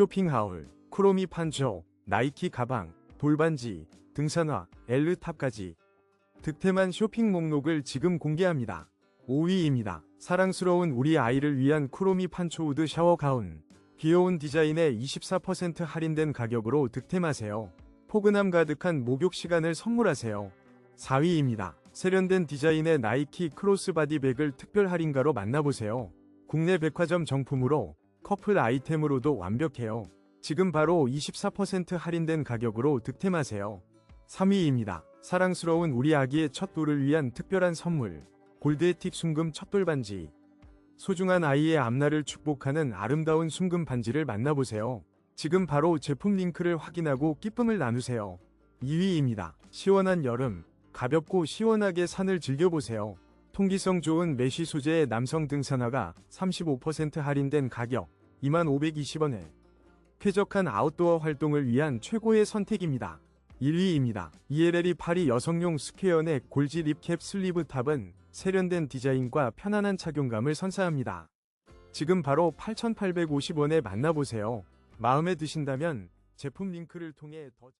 쇼핑하울, 크로미 판초, 나이키 가방, 돌반지, 등산화, 엘르탑까지 득템한 쇼핑 목록을 지금 공개합니다. 5위입니다. 사랑스러운 우리 아이를 위한 쿠로미 판초우드 샤워 가운. 귀여운 디자인에 24% 할인된 가격으로 득템하세요. 포근함 가득한 목욕 시간을 선물하세요. 4위입니다. 세련된 디자인의 나이키 크로스바디 백을 특별 할인가로 만나보세요. 국내 백화점 정품으로 커플 아이템으로도 완벽해요. 지금 바로 24% 할인된 가격으로 득템하세요. 3위입니다. 사랑스러운 우리 아기의 첫 돌을 위한 특별한 선물. 골드에틱 순금 첫돌 반지. 소중한 아이의 앞날을 축복하는 아름다운 순금 반지를 만나보세요. 지금 바로 제품 링크를 확인하고 기쁨을 나누세요. 2위입니다. 시원한 여름. 가볍고 시원하게 산을 즐겨보세요. 통기성 좋은 메쉬 소재의 남성 등산화가 35% 할인된 가격 2520원에 쾌적한 아웃도어 활동을 위한 최고의 선택입니다. 1위입니다. ELL이 파리 여성용 스퀘어넥 골지 립캡 슬리브 탑은 세련된 디자인과 편안한 착용감을 선사합니다. 지금 바로 8,850원에 만나보세요. 마음에 드신다면 제품 링크를 통해 더